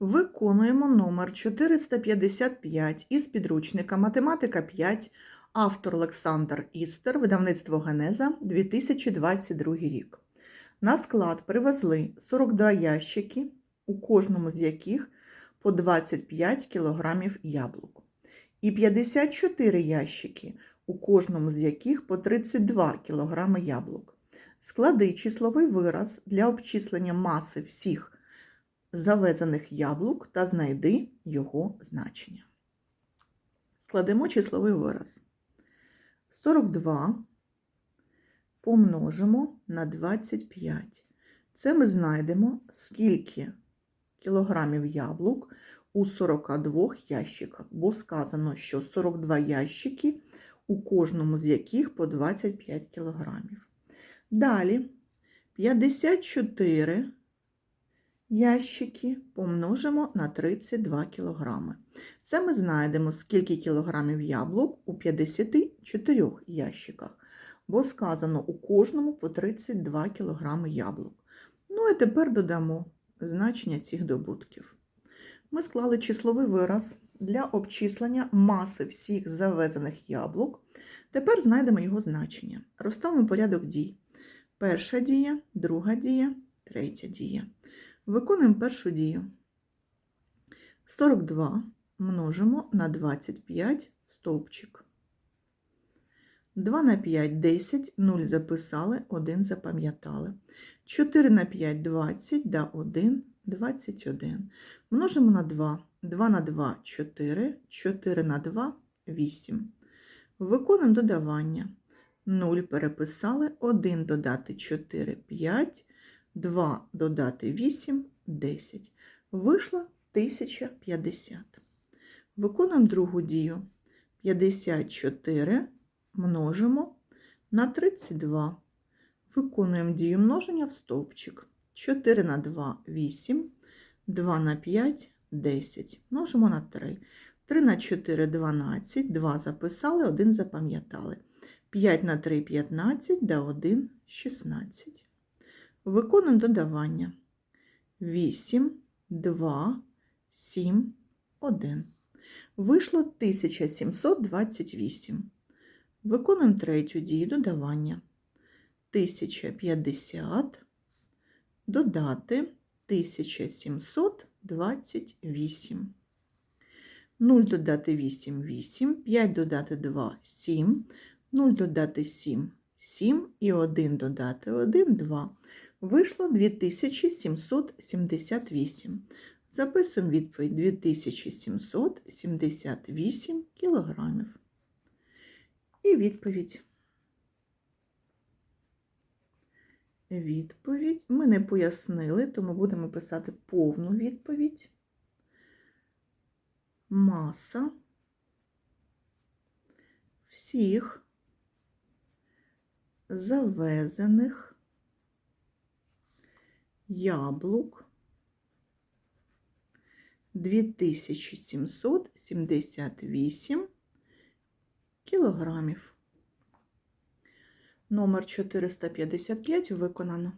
Виконуємо номер 455 із підручника Математика 5, автор Олександр Істер, видавництво Генеза, 2022 рік. На склад привезли 42 ящики, у кожному з яких по 25 кг яблук. І 54 ящики, у кожному з яких по 32 кг яблук. Склади числовий вираз для обчислення маси всіх завезених яблук та знайди його значення. Складемо числовий вираз. 42 помножимо на 25. Це ми знайдемо, скільки кілограмів яблук у 42 ящиках, бо сказано, що 42 ящики, у кожному з яких по 25 кілограмів. Далі 54 ящики помножимо на 32 кг. Це ми знайдемо, скільки кілограмів яблук у 54 ящиках, бо сказано у кожному по 32 кг яблук. Ну і тепер додамо значення цих добутків. Ми склали числовий вираз для обчислення маси всіх завезених яблук. Тепер знайдемо його значення. Розставимо порядок дій. Перша дія, друга дія, третя дія. Виконуємо першу дію. 42 множимо на 25 в стовпчик. 2 на 5 10, 0 записали, 1 запам'ятали. 4 на 5 20, да 1 21. Множимо на 2. 2 на 2 4, 4 на 2 8. Виконуємо додавання. 0 переписали, 1 додати 4 5. 2 додати 8 10. Вийшло 1050. Виконуємо другу дію. 54 множимо на 32. Виконуємо дію множення в стовпчик. 4 на 2 8, 2 на 5 10. Множимо на 3. 3 на 4 12, 2 записали, 1 запам'ятали. 5 на 3 15, да 1 16. Виконуємо додавання. 8, 2, 7, 1. Вийшло 1728. Виконуємо третю дію додавання. 1050 додати 1728. 0 додати 8 8, 5 додати 2 7, 0 додати 7 7 і 1 додати 1 2. Вийшло 2778. Записуємо відповідь 2778 кілограмів. І відповідь. Відповідь ми не пояснили, тому будемо писати повну відповідь. Маса всіх завезених яблук 2778 кілограмів. Номер 455 виконано.